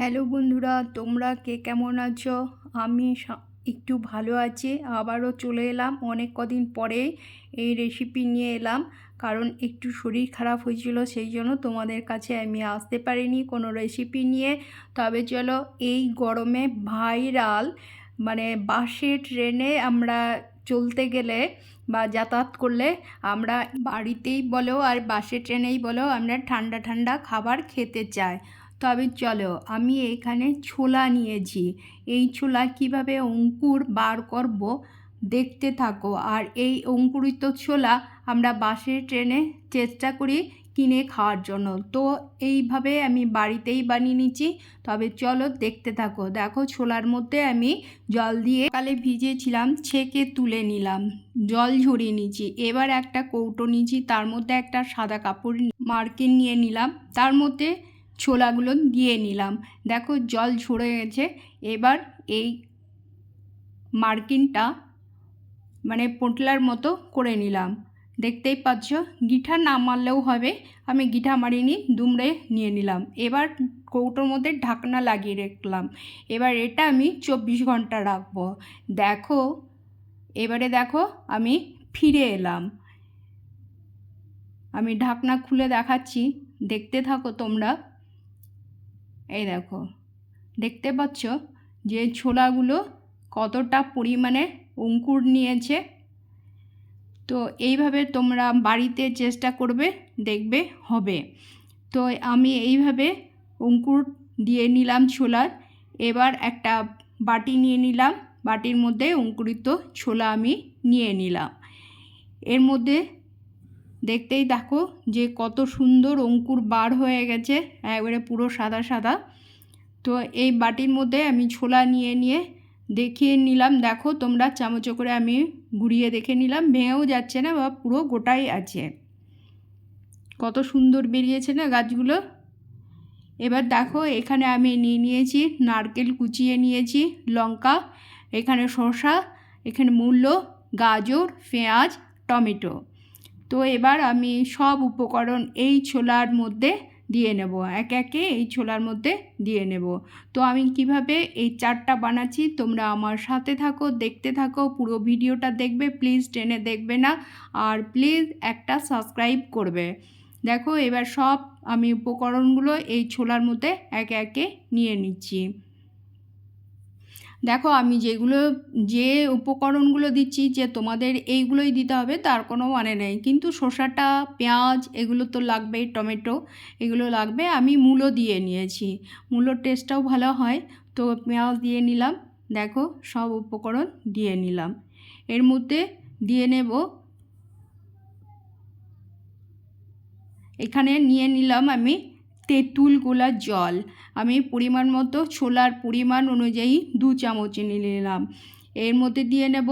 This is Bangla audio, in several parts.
হ্যালো বন্ধুরা, তোমরা কে কেমন আছো? আমি একটু ভালো আছি। আবারও চলে এলাম অনেক কদিন পরে এই রেসিপি নিয়ে এলাম। কারণ একটু শরীর খারাপ হয়েছিল, সেই জন্য তোমাদের কাছে আমি আসতে পারিনি কোনো রেসিপি নিয়ে। তবে চলো, এই গরমে ভাইরাল মানে বাসে ট্রেনে আমরা চলতে গেলে বা যাতায়াত করলে আমরা বাড়িতেই বলো আর বাসে ট্রেনেই বলো, আমরা ঠান্ডা ঠান্ডা খাবার খেতে চাই। তবে চলো, আমি এখানে ছোলা নিয়েছি। এই ছোলা কীভাবে অঙ্কুর বার করব দেখতে থাকো। আর এই অঙ্কুরিত ছোলা আমরা বাসে, ট্রেনে চেষ্টা করি কিনে খাওয়ার জন্য। তো এইভাবে আমি বাড়িতেই বানিয়ে নিচ্ছি তবে চলো দেখতে থাকো। দেখো ছোলার মধ্যে আমি জল দিয়ে কালে ভিজিয়েছিলাম, ছেঁকে তুলে নিলাম। জল ঝরিয়ে নিচ্ছি এবার একটা কৌটো নিয়েছি। তার মধ্যে একটা সাদা কাপড় মার্কিন নিয়ে নিলাম। তার মধ্যে ছোলাগুলো দিয়ে নিলাম। দেখো জল ঝরে গেছে। এবার এই মার্কিনটা মানে পোটলার মতো করে নিলাম। দেখতেই পাচ্ছ, গিঠা না মারলেও হবে। আমি গিঠা মারিনি, দুমড়ে নিয়ে নিলাম। এবার কৌটোর মধ্যে ঢাকনা লাগিয়ে রাখলাম। এবার এটা আমি চব্বিশ ঘণ্টা রাখব। দেখো, এবারে দেখো আমি ফিরে এলাম। আমি ঢাকনা খুলে দেখাচ্ছি। দেখতে থাকো তোমরা। এই দেখো। দেখতে পাচ্ছ যে ছোলাগুলো কতটা পরিমাণে অঙ্কুর নিয়েছে? তো এইভাবে তোমরা বাড়িতে চেষ্টা করবে, দেখবে হবে। তো আমি এইভাবে অঙ্কুর দিয়ে নিলাম ছোলার এবার একটা বাটি নিয়ে নিলাম। বাটির মধ্যে অঙ্কুরিত ছোলা আমি নিয়ে নিলাম। এর মধ্যে দেখতেই দেখো যে কত সুন্দর অঙ্কুর বার হয়ে গেছে, একবারে পুরো সাদা সাদা। তো এই বাটির মধ্যে আমি ছোলা নিয়ে নিয়ে দেখিয়ে নিলাম। দেখো তোমরা চামচ করে আমি গুড়িয়ে দেখে নিলাম। ভেঙেও যাচ্ছে না বা পুরো গোটাই আছে। কত সুন্দর বেরিয়েছে না গাছগুলো। এবার দেখো এখানে আমি নিয়ে নিয়েছি নারকেল কুচিয়ে নিয়েছি, লঙ্কা, এখানে শসা, এখানে মূল্য গাজর, পেঁয়াজ, টমেটো। তো এবার আমি সব উপকরণ এই ছোলার মধ্যে দিয়ে নেব, একে একে এই ছোলার মধ্যে দিয়ে নেব। তো আমি কীভাবে এই চারটা বানাচ্ছি তোমরা আমার সাথে থাকো, দেখতে থাকো, পুরো ভিডিওটা দেখবে, প্লিজ টেনে দেখবে না, আর প্লিজ একটা সাবস্ক্রাইব করবে। দেখো এবার সব আমি উপকরণগুলো এই ছোলার মধ্যে একে একে নিয়ে নিচ্ছি। দেখো, আমি যেগুলো, যে উপকরণগুলো দিচ্ছি, যে তোমাদের এইগুলোই দিতে হবে, তার কোনো মানে নেই। কিন্তু শসাটা, পেঁয়াজ, এগুলো তো লাগবেই, টমেটো, এগুলো লাগবে, আমি মূলো দিয়ে নিয়েছি। মূলোর টেস্টটাও ভালো হয়, তো পেঁয়াজ দিয়ে নিলাম। দেখো, সব উপকরণ দিয়ে নিলাম। এর মধ্যে দিয়ে নেব, এখানে নিয়ে নিলাম আমি তেঁতুল গোলা জল। আমি পরিমাণ মতো ছোলার পরিমাণ অনুযায়ী দু চামচ নিয়ে নিলাম। এর মধ্যে দিয়ে নেব,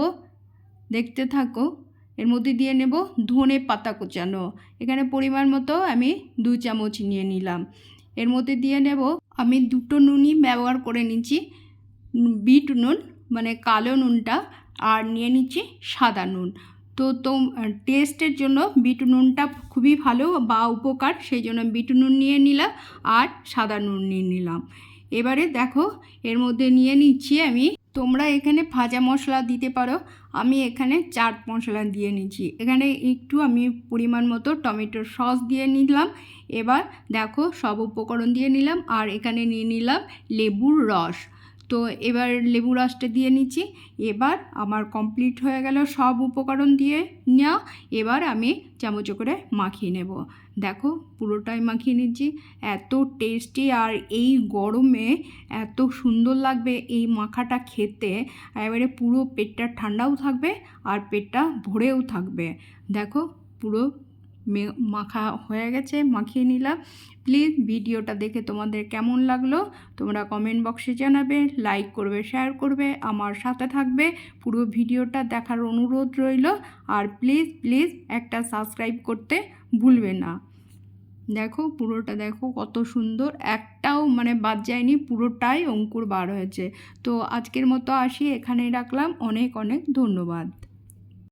দেখতে থাকো, এর মধ্যে দিয়ে নেব ধনে পাতা কোচানো। এখানে পরিমাণ মতো আমি দু চামচ নিয়ে নিলাম। এর মধ্যে দিয়ে নেব, আমি দুটো নুনই ব্যবহার করে নিচ্ছি, বিট নুন মানে কালো নুনটা, আর নিয়ে নিচ্ছি সাদা নুন। তো তো টেস্টের জন্য বিট নুনটা খুবই ভালো বা উপকার, সেই জন্য বিট নুন নিয়ে নিলাম আর সাদা নুন নিয়ে নিলাম এবারে দেখো, এর মধ্যে নিয়ে নিচ্ছি আমি। তোমরা এখানে ভাজা মশলা দিতে পারো। আমি এখানে চাট মশলা দিয়ে নিচ্ছি। এখানে একটু আমি পরিমাণ মতো টমেটোর সস দিয়ে নিলাম। এবার দেখো, সব উপকরণ দিয়ে নিলাম। আর এখানে নিয়ে নিলাম লেবুর রস। তো এবার লেবু রসটা দিয়ে নিচ্ছি। এবার আমার কমপ্লিট হয়ে গেল সব উপকরণ দিয়ে নেওয়া। এবার আমি চামচ করে মাখিয়ে নেব। দেখো পুরোটাই মাখিয়ে নিচ্ছি। এত টেস্টি আর এই গরমে এত সুন্দর লাগবে এই মাখাটা খেতে। এবারে পুরো পেটটা ঠান্ডাও থাকবে আর পেটটা ভরেও থাকবে। দেখো পুরো মাখা হয়ে গেছে, মাখিয়ে নিলাম। প্লিজ ভিডিওটা দেখে তোমাদের কেমন লাগল? তোমরা কমেন্ট বক্সে জানাবে লাইক করবে শেয়ার করবে, আমার সাথে থাকবে। পুরো ভিডিওটা দেখার অনুরোধ রইল। আর প্লিজ প্লিজ একটা সাবস্ক্রাইব করতে ভুলবে না। দেখো, পুরোটা দেখো কত সুন্দর। একটাও মানে বাদ যায়নি, পুরোটাই অঙ্কুর বার হয়েছে। তো আজকের মতো আসি, এখানেই রাখলাম। অনেক অনেক ধন্যবাদ।